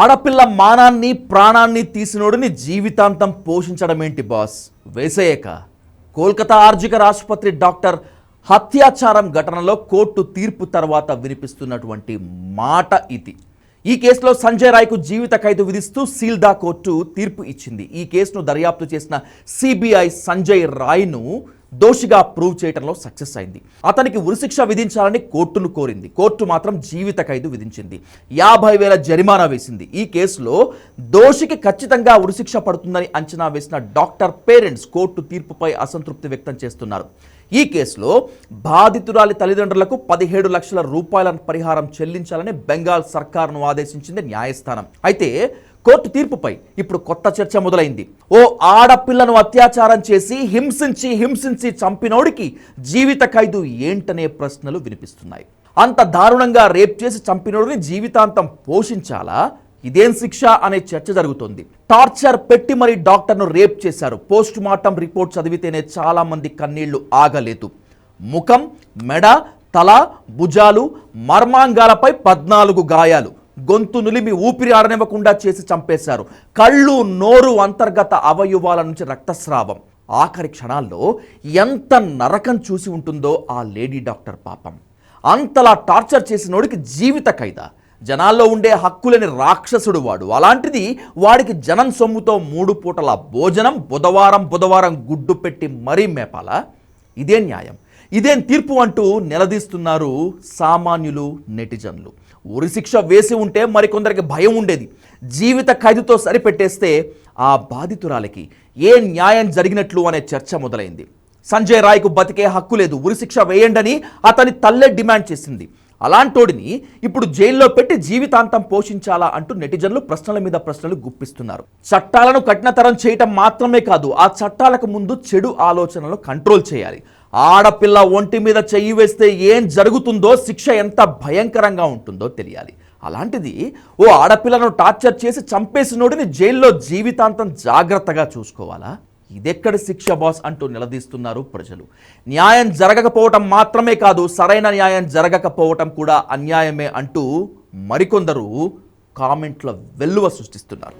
ఆడపిల్ల మానాన్ని ప్రాణాన్ని తీసినోడిని జీవితాంతం పోషించడం ఏంటి బాస్? వేసేయక కోల్కతా ఆర్జిక ఆసుపత్రి డాక్టర్ హత్యాచారం ఘటనలో కోర్టు తీర్పు తర్వాత వినిపిస్తున్నటువంటి మాట ఇది. ఈ కేసులో సంజయ్ రాయ్కు జీవిత ఖైదు విధిస్తూ సీల్దా కోర్టు తీర్పు ఇచ్చింది. ఈ కేసును దర్యాప్తు చేసిన సిబిఐ సంజయ్ రాయ్ను దోషిగా ప్రూవ్ చేయడంలో సక్సెస్ అయింది. అతనికి ఉరిశిక్ష విధించాలని కోర్టును కోరింది. కోర్టు మాత్రం జీవిత ఖైదు విధించింది. యాభై వేల జరిమానా వేసింది. ఈ కేసులో దోషికి ఖచ్చితంగా ఉరిశిక్ష పడుతుందని అంచనా వేసిన డాక్టర్ పేరెంట్స్ కోర్టు తీర్పుపై అసంతృప్తి వ్యక్తం చేస్తున్నారు. ఈ కేసులో బాధితురాలి తల్లిదండ్రులకు పదిహేడు లక్షల రూపాయల పరిహారం చెల్లించాలని బెంగాల్ సర్కార్ను ఆదేశించింది న్యాయస్థానం. అయితే కోర్టు తీర్పుపై ఇప్పుడు కొత్త చర్చ మొదలైంది. ఓ ఆడపిల్లను అత్యాచారం చేసి హింసించి హింసించి చంపినోడికి జీవిత ఖైదు ఏంటనే ప్రశ్నలు వినిపిస్తున్నాయి. అంత దారుణంగా రేప్ చేసి చంపినోడిని జీవితాంతం పోషించాలా? ఇదేం శిక్ష అనే చర్చ జరుగుతోంది. టార్చర్ పెట్టి మరి డాక్టర్ను రేప్ చేశారు. పోస్ట్ మార్టం రిపోర్ట్ చదివితేనే చాలా మంది కన్నీళ్ళు ఆగలేదు. ముఖం మెడ తల భుజాలు మర్మాంగాలపై పద్నాలుగు గాయాలు. గొంతు నులిమి ఊపిరి ఆడనివ్వకుండా చేసి చంపేశారు. కళ్ళు నోరు అంతర్గత అవయవాల నుంచి రక్తస్రావం. ఆఖరి క్షణాల్లో ఎంత నరకం చూసి ఉంటుందో ఆ లేడీ డాక్టర్ పాపం. అంతలా టార్చర్ చేసినోడికి జీవిత ఖైదా. జనాల్లో ఉండే హక్కులని రాక్షసుడు వాడు. అలాంటిది వాడికి జనం సొమ్ముతో మూడు పూటల భోజనం బుధవారం బుధవారం గుడ్డు పెట్టి మరీ మేపాలా? ఇదే న్యాయం. ఇదేం తీర్పు అంటూ నిలదీస్తున్నారు సామాన్యులు నెటిజన్లు. ఉరిశిక్ష వేసి ఉంటే మరికొందరికి భయం ఉండేది. జీవిత ఖైదుతో సరిపెట్టేస్తే ఆ బాధితురాలకి ఏ న్యాయం జరిగినట్లు అనే చర్చ మొదలైంది. సంజయ్ రాయ్కు బతికే హక్కు లేదు. ఉరిశిక్ష వేయండని అతని తల్లే డిమాండ్ చేసింది. అలాంటోడిని ఇప్పుడు జైల్లో పెట్టి జీవితాంతం పోషించాలా అంటూ నెటిజన్లు ప్రశ్నల మీద ప్రశ్నలు గుప్పిస్తున్నారు. చట్టాలను కఠినతరం చేయటం మాత్రమే కాదు ఆ చట్టాలకు ముందు చెడు ఆలోచనలు కంట్రోల్ చేయాలి. ఆడపిల్ల ఒంటి మీద చెయ్యి వేస్తే ఏం జరుగుతుందో శిక్ష ఎంత భయంకరంగా ఉంటుందో తెలియాలి. అలాంటిది ఓ ఆడపిల్లను టార్చర్ చేసి చంపేసినోడిని జైల్లో జీవితాంతం జాగ్రత్తగా చూసుకోవాలా? ఇదెక్కడ శిక్ష బాస్ అంటూ నిలదీస్తున్నారు ప్రజలు? న్యాయం జరగకపోవటం మాత్రమే కాదు సరైన న్యాయం జరగకపోవటం కూడా అన్యాయమే అంటూ మరికొందరు కామెంట్ల వెల్లువ సృష్టిస్తున్నారు.